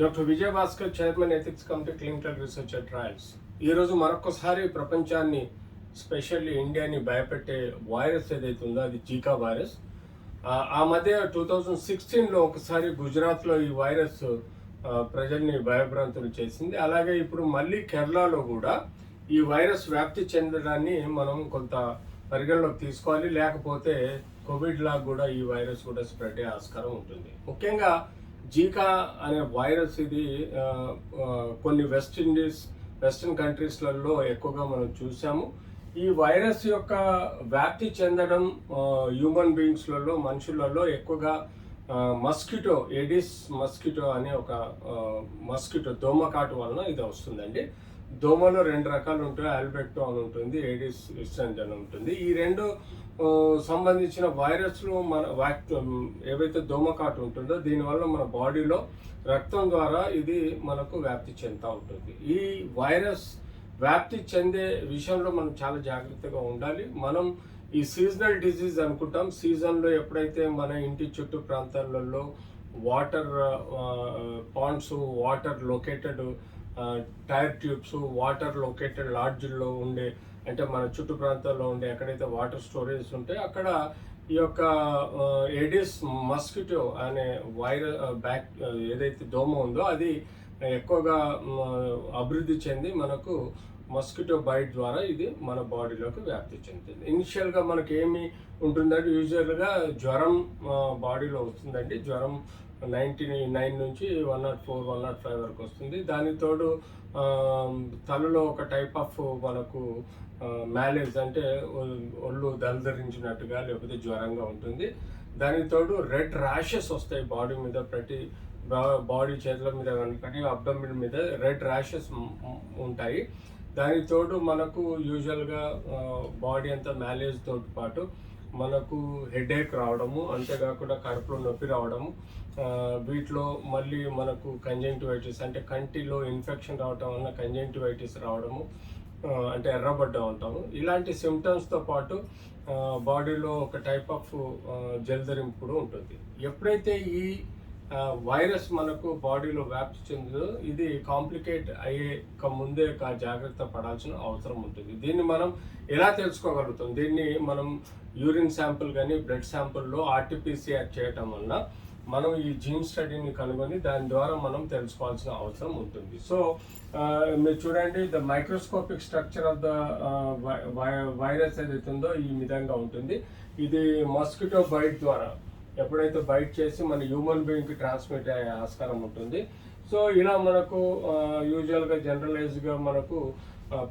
Doctor Vijayabhaskar chairman ethics committee clinical research and trials ఈరోజు మరొకసారి ప్రపంచాన్ని స్పెషల్లీ ఇండియాని భయపెట్టే వైరస్ ఏదైతే ఉందో అది జీకా వైరస్. ఆ, మధ్య టూ థౌజండ్ సిక్స్టీన్లో ఒకసారి గుజరాత్లో ఈ వైరస్ ప్రజల్ని భయభ్రాంతులు చేసింది. అలాగే ఇప్పుడు మళ్ళీ కేరళలో కూడా ఈ వైరస్ వ్యాప్తి చెందడాన్ని మనం కొంత పరిగణలోకి తీసుకోవాలి. లేకపోతే కోవిడ్ లాగా కూడా ఈ వైరస్ కూడా స్ప్రెడ్ అయ్యే ఆస్కారం ఉంటుంది. ముఖ్యంగా జీకా అనే వైరస్ ఇది కొన్ని వెస్ట్ ఇండీస్ వెస్ట్రన్ కంట్రీస్లలో ఎక్కువగా మనం చూసాము. ఈ వైరస్ యొక్క వ్యాప్తి చెందడం హ్యూమన్ బీయింగ్స్లలో మనుషులలో ఎక్కువగా మస్కిటో ఎడిస్ మస్కిటో అనే ఒక మస్కిటో దోమకాటు వలన ఇది వస్తుందండి. దోమలో రెండు రకాలు ఉంటాయి. ఆల్బెక్టో అని ఉంటుంది ఏడిస్ ఇస్టెంజ్ అని ఉంటుంది. ఈ రెండు సంబంధించిన వైరస్లు మన వ్యాక్ ఏవైతే దోమకాటు ఉంటుందో దీనివల్ల మన బాడీలో రక్తం ద్వారా ఇది మనకు వ్యాప్తి చెందుతూ ఉంటుంది. ఈ వైరస్ వ్యాప్తి చెందే విషయంలో మనం చాలా జాగ్రత్తగా ఉండాలి. మనం ఈ సీజనల్ డిజీజ్ అనుకుంటాం. సీజన్లో ఎప్పుడైతే మన ఇంటి చుట్టూ ప్రాంతాలలో water ponds water located tyre tubes water located లాడ్జ్ల్లో ఉండే అంటే మన చుట్టు ప్రాంతాల్లో ఉండే ఎక్కడైతే వాటర్ స్టోరేజ్ ఉంటే అక్కడ ఈ యొక్క ఎడిస్ మస్కిటో అనే వైరల్ బ్యాక్ ఏదైతే దోమ ఉందో అది ఎక్కువగా అభివృద్ధి చెంది మనకు మస్కిటో బైట్ ద్వారా ఇది మన బాడీలోకి వ్యాప్తి చెందుతుంది. ఇనిషియల్గా మనకి ఏమి ఉంటుందంటే యూజువల్గా జ్వరం బాడీలో వస్తుందండి. జ్వరం నైంటీ నైన్ నుంచి one naught four one naught five వరకు వస్తుంది. దానికి తోడు తలలో ఒక టైప్ ఆఫ్ మనకు మ్యాలేజ్ అంటే ఒళ్ళు దలదరించినట్టుగా లేకపోతే జ్వరంగా ఉంటుంది. దానికి తోడు రెడ్ ర్యాషెస్ వస్తాయి బాడీ మీద ప్రతి బాడీ చేతుల మీద కానీ అబ్డమిన్ మీద రెడ్ ర్యాషెస్ ఉంటాయి. దానికి తోడు మనకు యూజువల్గా బాడీ అంతా మ్యాలేజ్ తోటి పాటు మనకు హెడేక్ రావడము అంతేకాకుండా కడుపులో నొప్పి రావడము వీటిలో మళ్ళీ మనకు కంజంక్టివైటిస్ అంటే కంటిలో ఇన్ఫెక్షన్ రావడం వల్ల కంజంక్టివైటిస్ రావడము అంటే ఎర్రబడ్డ ఉంటాము ఇలాంటి సిమ్టమ్స్తో పాటు బాడీలో ఒక టైప్ ఆఫ్ జలధరింపు కూడా ఉంటుంది. ఎప్పుడైతే ఈ వైరస్ మనకు బాడీలో వ్యాప్తి చెందదు ఇది కాంప్లికేట్ అయ్యే క- ముందే జాగ్రత్త పడాల్సిన అవసరం ఉంటుంది. దీన్ని మనం ఎలా తెలుసుకోగలుగుతాం? దీన్ని మనం యూరిన్ శాంపుల్ కానీ బ్లడ్ శాంపుల్లో ఆర్టీపీసీఆర్ చేయటం వలన మనం ఈ జీన్ స్టడీని కనుగొని దాని ద్వారా మనం తెలుసుకోవాల్సిన అవసరం ఉంటుంది. సో మీరు చూడండి the microscopic structure of the virus ఏదైతే ఉందో ఈ విధంగా ఉంటుంది. ఇది మస్కిటో బైట్ ద్వారా ఎప్పుడైతే బైట్ చేసి మన హ్యూమన్ బీయింగ్కి ట్రాన్స్మిట్ అయ్యే ఆస్కారం ఉంటుంది. సో ఇలా మనకు యూజువల్గా జనరలైజ్గా మనకు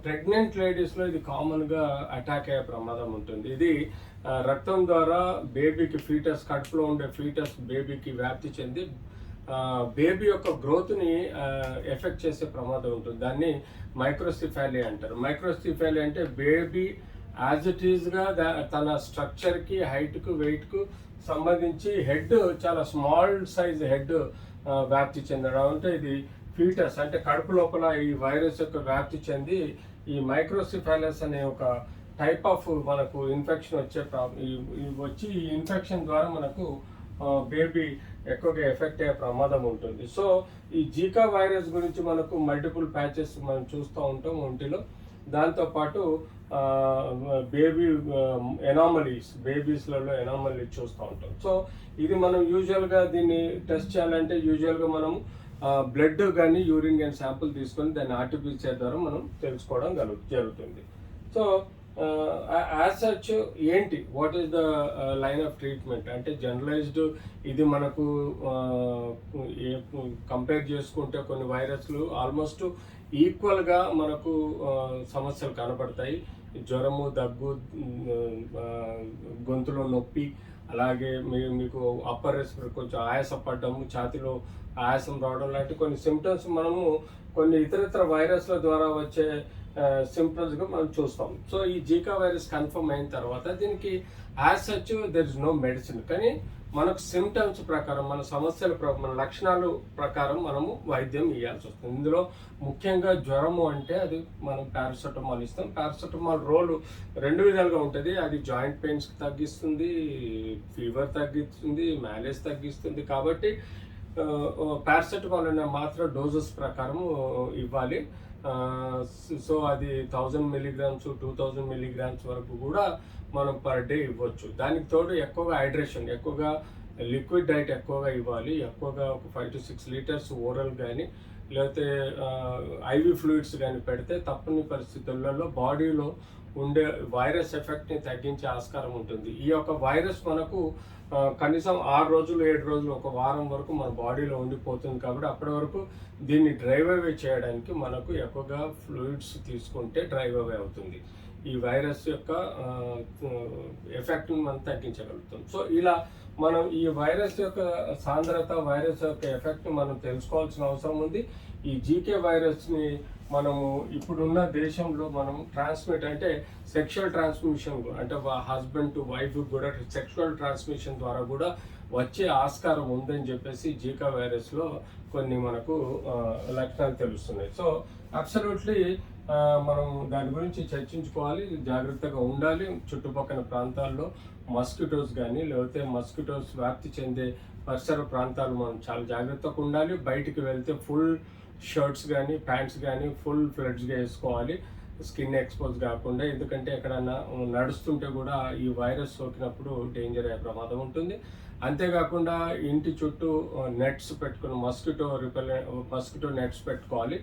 ప్రెగ్నెంట్ లేడీస్లో ఇది కామన్గా అటాక్ అయ్యే ప్రమాదం ఉంటుంది. ఇది రక్తం ద్వారా బేబీకి ఫీటస్ కడుపులో ఉండే ఫీటస్ బేబీకి వ్యాప్తి చెంది బేబీ యొక్క గ్రోత్ని ఎఫెక్ట్ చేసే ప్రమాదం ఉంటుంది. దాన్ని మైక్రోసిఫాలి అంటారు. మైక్రోసిఫాలి అంటే బేబీ యాజ్ ఇట్ ఈస్గా తన స్ట్రక్చర్కి హైట్కు వెయిట్కు సంబంధించి హెడ్ చాలా స్మాల్ సైజ్ హెడ్ వ్యాప్తి చెందడం. అంటే ఇది ఫీటస్ అంటే కడుపు లోపల ఈ వైరస్ యొక్క వ్యాప్తి చెంది ఈ మైక్రోసిఫైలస్ అనే ఒక టైప్ ఆఫ్ మనకు ఇన్ఫెక్షన్ వచ్చే ప్రాబ్లం వచ్చి ఈ ఇన్ఫెక్షన్ ద్వారా మనకు బేబీ ఎక్కువగా ఎఫెక్ట్ అయ్యే ప్రమాదం ఉంటుంది. సో ఈ జీకా వైరస్ గురించి మనకు మల్టిపుల్ ప్యాచెస్ మనం చూస్తూ ఉంటాం ఒంటిలో. దాంతోపాటు బేబీ ఎనామలీస్ బేబీస్లలో ఎనామలీ చూస్తూ ఉంటాం. సో ఇది మనం యూజువల్గా దీన్ని టెస్ట్ చేయాలంటే యూజువల్గా మనం బ్లడ్ కానీ యూరిన్ కానీ శాంపుల్ తీసుకొని దాన్ని ఆర్టిఫిషియల్ ద్వారా మనం తెలుసుకోవడం గలు జరుగుతుంది. సో యాజ్ సచ్ ఏంటి? What is the line of treatment అంటే జనరలైజ్డ్ ఇది మనకు కంపేర్ చేసుకుంటే కొన్ని వైరస్లు ఆల్మోస్ట్ ఈక్వల్గా మనకు సమస్యలు కనపడతాయి. జ్వరము దగ్గు గొంతులో నొప్పి అలాగే మీ మీకు అప్పర్ రెస్పిరేటరీ కొంచెం ఆయాస పడ్డము ఛాతిలో ఆయాసం రావడం లాంటి కొన్ని సిమ్టమ్స్ మనము కొన్ని ఇతరితర వైరస్ల ద్వారా వచ్చే సింప్టమ్స్గా మనం చూస్తాం. సో ఈ జీకా వైరస్ కన్ఫర్మ్ అయిన తర్వాత దీనికి as such there is no medicine కానీ మనకు సిమ్టమ్స్ ప్రకారం మన సమస్యల మన లక్షణాలు ప్రకారం మనము వైద్యం ఇవ్వాల్సి వస్తుంది. ఇందులో ముఖ్యంగా జ్వరము అంటే అది మనం పారాసెటమాల్ ఇస్తాం. పారాసెటమాల్ రోల్ రెండు విధాలుగా ఉంటుంది. అది జాయింట్ పెయిన్స్ తగ్గిస్తుంది ఫీవర్ తగ్గిస్తుంది మ్యాలేజ్ తగ్గిస్తుంది. కాబట్టి పారాసెటమాల్ అనే మాత్ర డోసెస్ ప్రకారం ఇవ్వాలి. సో అది thousand milligrams two thousand milligrams వరకు కూడా మనం పర్ డే ఇవ్వచ్చు. దానికి తోడు ఎక్కువగా హైడ్రేషన్ ఎక్కువగా లిక్విడ్ డైట్ ఎక్కువగా ఇవ్వాలి. ఎక్కువగా ఒక five to six litres oral కానీ లేకపోతే ఐవి ఫ్లూయిడ్స్ కానీ పెడితే తప్పని పరిస్థితులలో బాడీలో ఉండే వైరస్ ఎఫెక్ట్ని తగ్గించే ఆస్కారం ఉంటుంది. ఈ యొక్క వైరస్ మనకు కనీసం ఆరు రోజులు ఏడు రోజులు ఒక వారం వరకు మన బాడీలో ఉండిపోతుంది కాబట్టి అప్పటి వరకు దీన్ని డ్రైవ్ అవే చేయడానికి మనకు ఎక్కువగా ఫ్లూయిడ్స్ తీసుకుంటే డ్రైవ్ అవే అవుతుంది. ఈ వైరస్ యొక్క ఎఫెక్ట్ని మనం తగ్గించగలుగుతాం. సో ఇలా మనం ఈ వైరస్ యొక్క సాంద్రత వైరస్ యొక్క ఎఫెక్ట్ని మనం తెలుసుకోవాల్సిన అవసరం ఉంది. ఈ జీకే వైరస్ని మనము ఇప్పుడున్న దేశంలో మనం ట్రాన్స్మిట్ అంటే సెక్షువల్ ట్రాన్స్మిషన్ అంటే హస్బెండ్ టు వైఫ్ కూడా సెక్షువల్ ట్రాన్స్మిషన్ ద్వారా కూడా వచ్చే ఆస్కారం ఉందని చెప్పేసి జీకా వైరస్లో కొన్ని మనకు లక్షణాలు తెలుస్తున్నాయి. సో అబ్సల్యూట్లీ మనం దాని గురించి చర్చించుకోవాలి జాగ్రత్తగా ఉండాలి. చుట్టుపక్కల ప్రాంతాల్లో మస్కిటోస్ కానీ లేకపోతే మస్కిటోస్ వ్యాప్తి చెందే పరిసర ప్రాంతాలు మనం చాలా జాగ్రత్తగా ఉండాలి. బయటికి వెళ్తే ఫుల్ షర్ట్స్ కానీ ప్యాంట్స్ కానీ ఫుల్ ఫ్లడ్స్గా వేసుకోవాలి. స్కిన్ ఎక్స్పోజ్ కాకుండా ఎందుకంటే ఎక్కడన్నా నడుస్తుంటే కూడా ఈ వైరస్ సోకినప్పుడు డేంజర్ అయ్యే ప్రమాదం ఉంటుంది. అంతేకాకుండా ఇంటి చుట్టూ నెట్స్ పెట్టుకుని మస్కిటో రిపెల్ మస్కిటో నెట్స్ పెట్టుకోవాలి.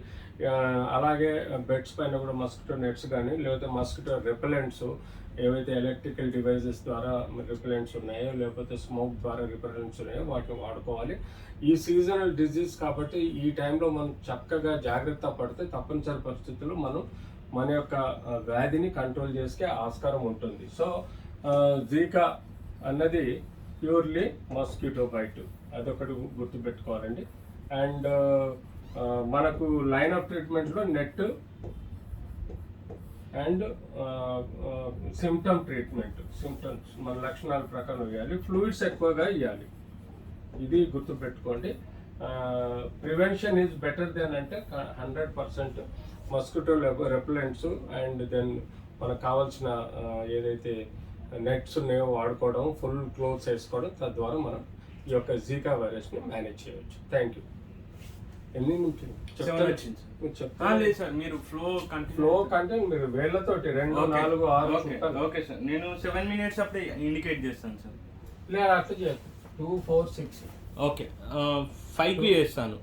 అలాగే బెడ్స్ పైన కూడా మస్కిటో నెట్స్ కానీ లేకపోతే మస్కిటో రిపెలెంట్స్ ఏవైతే ఎలక్ట్రికల్ డివైజెస్ ద్వారా రిపెలెంట్స్ ఉన్నాయో లేకపోతే స్మోక్ ద్వారా రిపెలెంట్స్ ఉన్నాయో వాటిని వాడుకోవాలి. ఈ సీజనల్ డిజీజ్ కాబట్టి ఈ టైంలో మనం చక్కగా జాగ్రత్త పడితే తప్పనిసరి పరిస్థితుల్లో మనం మన యొక్క వ్యాధిని కంట్రోల్ చేసే ఆస్కారం ఉంటుంది. సో జీకా అన్నది ప్యూర్లీ మస్కిటో బైట్. అదొకటి గుర్తుపెట్టుకోవాలండి. అండ్ మనకు line of ట్రీట్మెంట్లో net and symptom treatment. Symptoms మన లక్షణాల ప్రకారం ఇవ్వాలి. ఫ్లూయిడ్స్ ఎక్కువగా ఇవ్వాలి. ఇది గుర్తుపెట్టుకోండి. ప్రివెన్షన్ ఈజ్ బెటర్ దెన్ అంటే hundred percent mosquito repellents and then మనకు కావాల్సిన ఏదైతే నెట్స్ ఉన్నాయో వాడుకోవడం ఫుల్ క్లోత్స్ వేసుకోవడం తద్వారా మనం ఈ యొక్క జీకా వైరస్ని మేనేజ్ చేయవచ్చు థ్యాంక్ యూ ఎన్ని నుంచి? సార్. మీరు ఫ్లో ఫ్లో కంటే మీరు వేళ్ళతోటి రెండు నాలుగు ఆరు ఓకే. సార్. నేను సెవెన్ మినిట్స్ అప్పుడే ఇండికేట్ చేస్తాను సార్. లేదా అట్లా చేయదు టూ ఫోర్ సిక్స్ ఓకే. ఫైవ్కి చేస్తాను